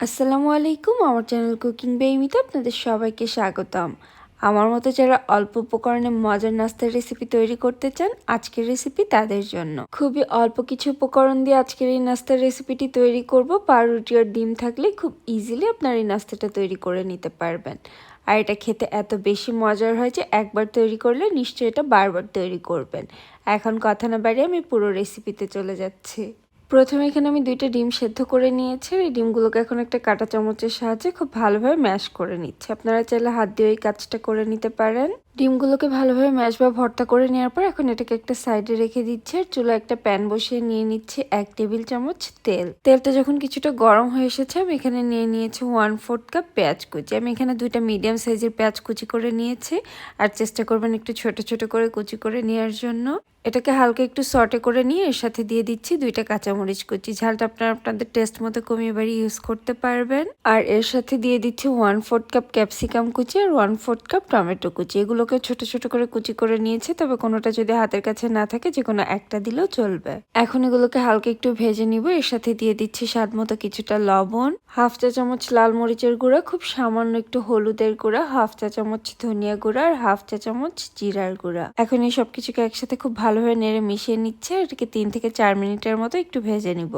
আসসালামু আলাইকুম, আমার চ্যানেল কুকিং বেইমিতে আপনাদের সবাইকে স্বাগতম। আমার মতো যারা অল্প উপকরণে মজার নাস্তার রেসিপি তৈরি করতে চান, আজকের রেসিপি তাদের জন্য। খুবই অল্প কিছু উপকরণ দিয়ে আজকের এই নাস্তার রেসিপিটি তৈরি করব। পাউরুটি আর ডিম থাকলে খুব ইজিলি আপনার এই নাস্তাটা তৈরি করে নিতে পারবেন। আর এটা খেতে এত বেশি মজার হয় যে একবার তৈরি করলে নিশ্চয়ই এটা বারবার তৈরি করবেন। এখন কথা না বাড়িয়ে আমি পুরো রেসিপিতে চলে যাচ্ছি। প্রথমে এখানে আমি দুইটা ডিম সেদ্ধ করে নিয়েছি। এই ডিমগুলোকে এখন একটা কাটা চামচের সাহায্যে খুব ভালোভাবে ম্যাশ করে নিচ্ছি। আপনারা চাইলে হাত দিয়ে এই কাজটা করে নিতে পারেন। ডিমগুলোকে ভালোভাবে ম্যাশ বা ভর্তা করে নেওয়ার পর এখন এটাকে একটা সাইডে রেখে দিচ্ছে আর চুলা একটা প্যান বসিয়ে নিয়ে নিচ্ছে এক টেবিল চামচ তেল। তেলটা যখন কিছুটা গরম হয়ে এসেছে, আমি এখানে নিয়ে নিয়েছি ওয়ান ফোর্থ কাপ পেঁয়াজ কুচি। আমি এখানে দুইটা মিডিয়াম সাইজের পেঁয়াজ কুচি করে নিয়েছি আর চেষ্টা করবেন একটু ছোট ছোট করে কুচি করে নেওয়ার জন্য। এটাকে হালকা একটু সটে করে নিয়ে এর সাথে দিয়ে দিচ্ছি দুইটা কাঁচামরিচ কুচি। ঝালটা আপনারা আপনাদের টেস্ট মতো কমিয়ে বাড়ি ইউজ করতে পারবেন। আর এর সাথে দিয়ে দিচ্ছি ওয়ান ফোর্থ কাপ ক্যাপসিকাম কুচি আর ওয়ান ফোর্থ কাপ টমেটো কুচি। এগুলোকে ছোট ছোট করে কুচি করে নিয়েছি, তবে কোনোটা যদি হাতের কাছে না থাকে যে কোনো একটা দিলেও চলবে। এখন এগুলোকে হালকা একটু ভেজে নিব। এর সাথে দিয়ে দিচ্ছি স্বাদ মতো কিছুটা লবণ, হাফ চা চামচ লাল মরিচের গুঁড়া, খুব সামান্য একটু হলুদের গুঁড়া, হাফ চা চামচ ধনিয়া গুঁড়া আর হাফ চা চামচ জিরার গুঁড়া। এখন এই সবকিছুকে একসাথে খুব ভালোভাবে নেড়ে মিশিয়ে নিচ্ছে। এটাকে তিন থেকে চার মিনিটের মতো একটু ভেজে নিব।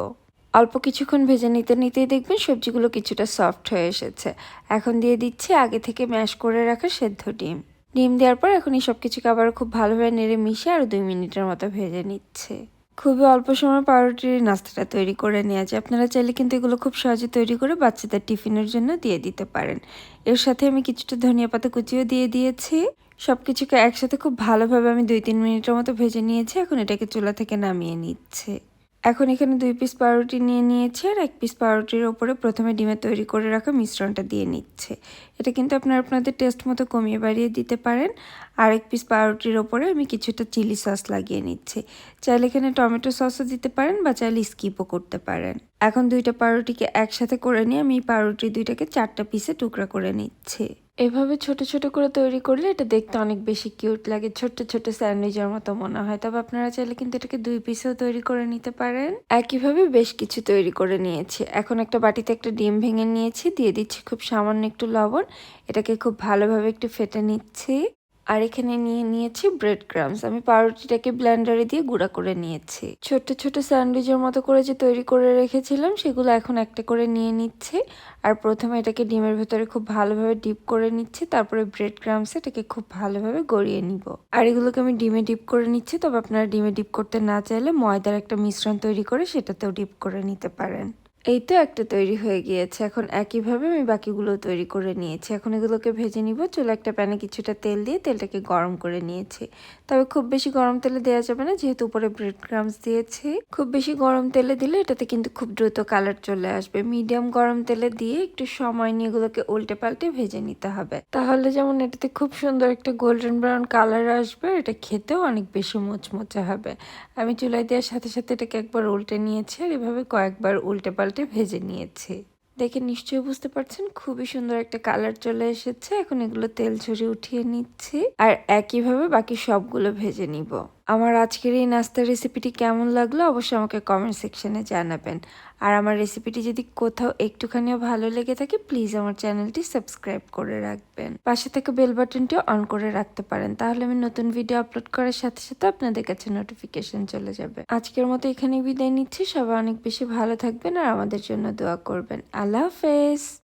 অল্প কিছুক্ষণ ভেজে নিতে নিতেই দেখবেন সবজিগুলো কিছুটা সফট হয়ে এসেছে। এখন দিয়ে দিচ্ছি আগে থেকে ম্যাশ করে রাখা সেদ্ধ ডিম। ডিম দেওয়ার পর এখন এই সব কিছুকে আবার খুব ভালোভাবে নেড়ে মিশে আরও দুই মিনিটের মতো ভেজে নিচ্ছে। খুবই অল্প সময় পাউরুটির নাস্তাটা তৈরি করে নেওয়া যায়। আপনারা চাইলে কিন্তু এগুলো খুব সহজে তৈরি করে বাচ্চাদের টিফিনের জন্য দিয়ে দিতে পারেন। এর সাথে আমি কিছুটা ধনিয়া পাতা কুচিও দিয়ে দিয়েছি। সব কিছুকে একসাথে খুব ভালোভাবে আমি দুই তিন মিনিটের মতো ভেজে নিয়েছি। এখন এটাকে চুলা থেকে নামিয়ে নিচ্ছে। এখন এখানে দুই পিস পাউরুটি নিয়ে নিয়েছি আর এক পিস পাউরুটির ওপরে প্রথমে ডিমে তৈরি করে রাখা মিশ্রণটা দিয়ে নিচ্ছে। এটা কিন্তু আপনারা আপনাদের টেস্ট মতো কমিয়ে বাড়িয়ে দিতে পারেন। আর এক পিস পাউরুটির ওপরে আমি কিছুটা চিলি সস লাগিয়ে নিচ্ছি। চাইলে এখানে টমেটো সসও দিতে পারেন বা চাইলে স্কিপও করতে পারেন। এখন দুইটা পাউরুটিকে একসাথে করে নিয়ে আমি পাউরুটি দুইটাকে চারটা পিসে টুকরা করে নিচ্ছি। এভাবে ছোট ছোট করে তৈরি করলে এটা দেখতে অনেক বেশি কিউট লাগে। ছোট ছোট স্যান্ডউইচের মতো মনে হয়। তবে আপনারা চাইলে কিন্তু এটাকে দুই পিসেও তৈরি করে নিতে পারেন। একইভাবে বেশ কিছু তৈরি করে নিয়েছি। এখন একটা বাটিতে একটা ডিম ভেঙে নিয়েছি। দিয়ে দিচ্ছি খুব সামান্য একটু লবণ। এটাকে খুব ভালোভাবে একটু ফেটে নিচ্ছি। আর এখানে নিয়ে নিয়েছি ব্রেড ক্রামস আমি পাউরুটিটাকে ব্লেন্ডারে দিয়ে গুঁড়া করে নিয়েছি। ছোট্ট ছোট স্যান্ডউইচের মতো করে যে তৈরি করে রেখেছিলাম, সেগুলো এখন একটা করে নিয়ে নিচ্ছে। আর প্রথমে এটাকে ডিমের ভেতরে খুব ভালোভাবে ডিপ করে নিচ্ছে, তারপরে ব্রেড ক্রামস এটাকে খুব ভালোভাবে গড়িয়ে নিব। আর এগুলোকে আমি ডিমে ডিপ করে নিচ্ছি, তবে আপনারা ডিমে ডিপ করতে না চাইলে ময়দার একটা মিশ্রণ তৈরি করে সেটাতেও ডিপ করে নিতে পারেন। এই তো একটা তৈরি হয়ে গিয়েছে। এখন একইভাবে আমি বাকিগুলো তৈরি করে নিয়েছি। এখন এগুলোকে ভেজে নিব। চুলো একটা প্যানে কিছুটা তেল দিয়ে তেলটাকে গরম করে নিয়েছি। তবে খুব বেশি গরম তেলে দেওয়া যাবে না, যেহেতু উপরে ব্রেড ক্রামস দিয়েছি। খুব বেশি গরম তেলে দিলে এটাতে কিন্তু খুব দ্রুত কালার চলে আসবে। মিডিয়াম গরম তেলে দিয়ে একটু সময় নিয়ে এগুলোকে উল্টে পাল্টে ভেজে নিতে হবে। তাহলে যেমন এটাতে খুব সুন্দর একটা গোল্ডেন ব্রাউন কালার আসবে, এটা খেতেও অনেক বেশি মুচমুচে হবে। আমি চুলাই দেওয়ার সাথে সাথে এটাকে একবার উল্টে নিয়েছি আর এভাবে কয়েকবার উল্টে পাল্টে পাল্টে ভেজে নিয়েছি। দেখে নিশ্চয়ই বুঝতে পারছেন, খুবই সুন্দর একটা কালার চলে এসেছে। এখন এগুলো তেল ছড়িয়ে উঠিয়ে নিচ্ছি। আর একইভাবে বাকি সবগুলো ভেজে নিব। আমার আজকের এই নাস্তার রেসিপিটি কেমন লাগল অবশ্যই আমাকে কমেন্ট সেকশনে জানাবেন। আর আমার রেসিপিটি যদি কোথাও একটুখানিও ভালো লেগে থাকে প্লিজ আমার চ্যানেলটি সাবস্ক্রাইব করে রাখবেন। পাশে থেকে বেল বাটনটিও অন করে রাখতে পারেন। তাহলে আমি নতুন ভিডিও আপলোড করার সাথে সাথে আপনাদের কাছে নোটিফিকেশন চলে যাবে। আজকের মতো এখানে বিদায় নিচ্ছি। সবাই অনেক বেশি ভালো থাকবেন আর আমাদের জন্য দোয়া করবেন। আল্লাহ হাফেজ।